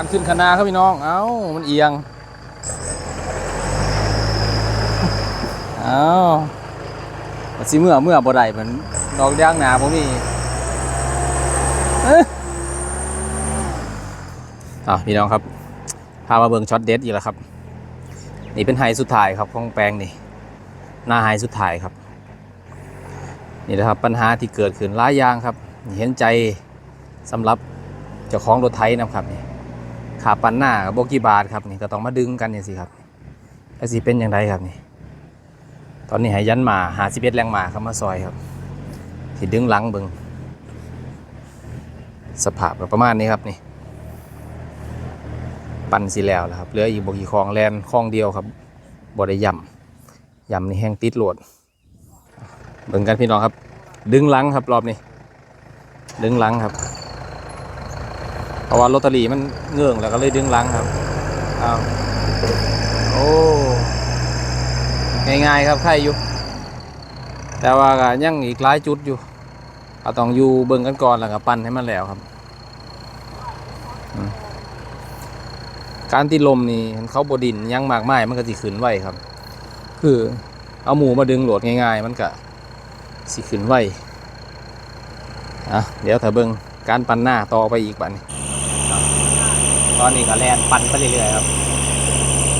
การขึ้นคณะครับพี่น้อง เอ้า มันเอียง เอ้ามันสิเมื่อเมื่อบ่ได้เหมือนดอกยางหนาผมมีเอ้าวพี่น้องครับ พามาเบิ่งช็อตเด็ดอีกแล้วครับ นี่เป็นไฮสุดท้ายครับของแปลงนี่ หน้าไฮสุดท้ายครับ นี่นะครับปัญหาที่เกิดขึ้นหลายอย่างครับ เห็นใจสำหรับเจ้าของรถไถนะครับนี่ ขาปันหน้ากับโบกี่บาทครับนี่ก็ต้องมาดึงกันอย่างสิครับแล้วสิเป็นอย่างไรครับนี่ ตอนนี้ห้ยันมาหาสิบเอ็ดแรงมาครับมาซอยครับที่ดึงหลังเบิงสภาพประมาณนี้ครับนี่ ปั่นสิแล้วแล้วครับเหลืออีกบกี่คลองแลนคลองเดียวครับบ่ได้ย่ำย่ำนี่แห้งติดโหลดเบิ่งกันพี่น้องครับ ดึงหลังครับรอบนี้ ดึงหลังครับ เพราะว่าลอตเตอรี่มันเงื่องแล้วก็เลยดึงลังครับอ้าวโอ้ง่ายๆครับใครอยู่ แต่ว่าก็ยังอีกหลายจุดอยู่เอาต้องอยู่เบิ่งกันก่อนแล้วก็ปั้นให้มันแล้วครับ การตีลมนี่เขาบดินยังมากไม้มันก็สิขึ้นไวครับ คือเอาหมูมาดึงโหลดง่าย ๆ มันก็สิขึ้นไวอะเดี๋ยวถ้าเบิ่งการปั่นหน้าต่อไปอีกบัดนี้ ตอนนี้ก็แลนปั่นไปเรื่อยๆครับ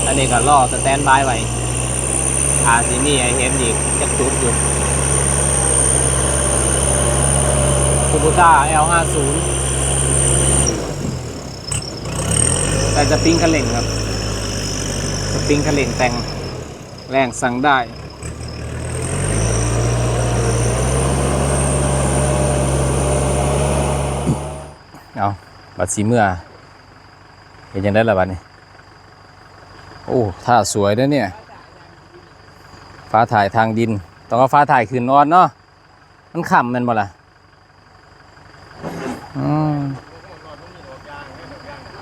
อันนี้ก็รอสแตนบายไว้อาซีนี่ไอเห็นอีกจะจุดอยู่คูบูต้า L50 แต่จะปิ้งคันเร่งครับสปริงคันเร่งแต่งแรงสั่งได้เอาบัดสีเมื่อ เห็นยังได้ละบัดนี้ โอ้ท่าสวยนะเนี่ย ฟ้าถ่ายทางดิน ต้องเอาฟ้าถ่ายคืนนอนเนาะ มันขำมันบ่ล่ะ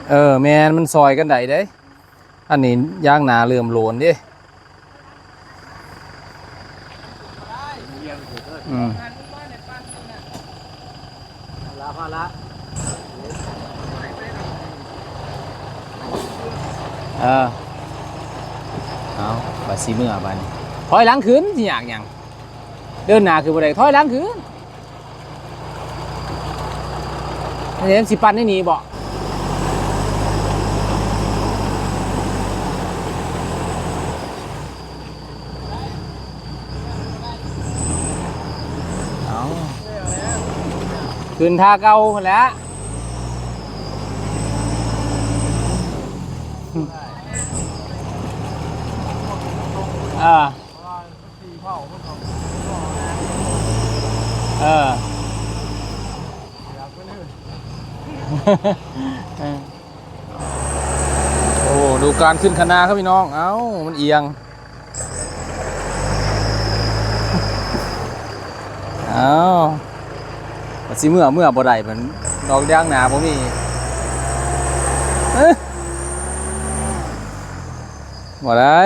เออแมนมันซอยกันได้เด้ อันนี้ย่างนาเลื่อมโลนดิอืมละพอละ ออเอาบาสีเมื่อบานถอยหลังขึ้นสิอยากยังเดินหน้าคือบ่ได้ถอยหลังขึ้นเห็นสิปันได้หนีบ่เอาขึ้นท่าเก่าแล้ว ออสี่เผาเอออยากไปเลยโอ้ดูการขึ้นคณะครับพี่น้อง เอ้า มันเอียง เอ้าสิเมื่อเมื่อบ่ได้เหมือนดอกยางหนาผมมีเอ้ยบ่ได้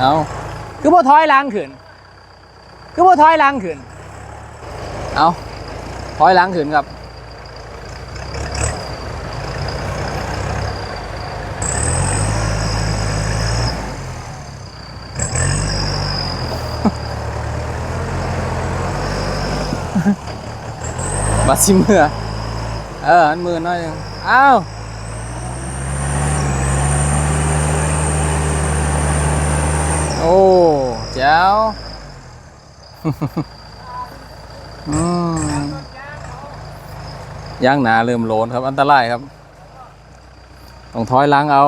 เอาคือบ่ถอยหลังขึ้น คือบ่ถอยหลังขึ้น เอาถอยหลังขึ้นครับบัสิมือเอออันมือน้อยนึงอ้าวโอ้แจ๋ว อืม ย่างหนาเริ่มโลนครับ อันตรายครับ ต้องถอยหล้างเอา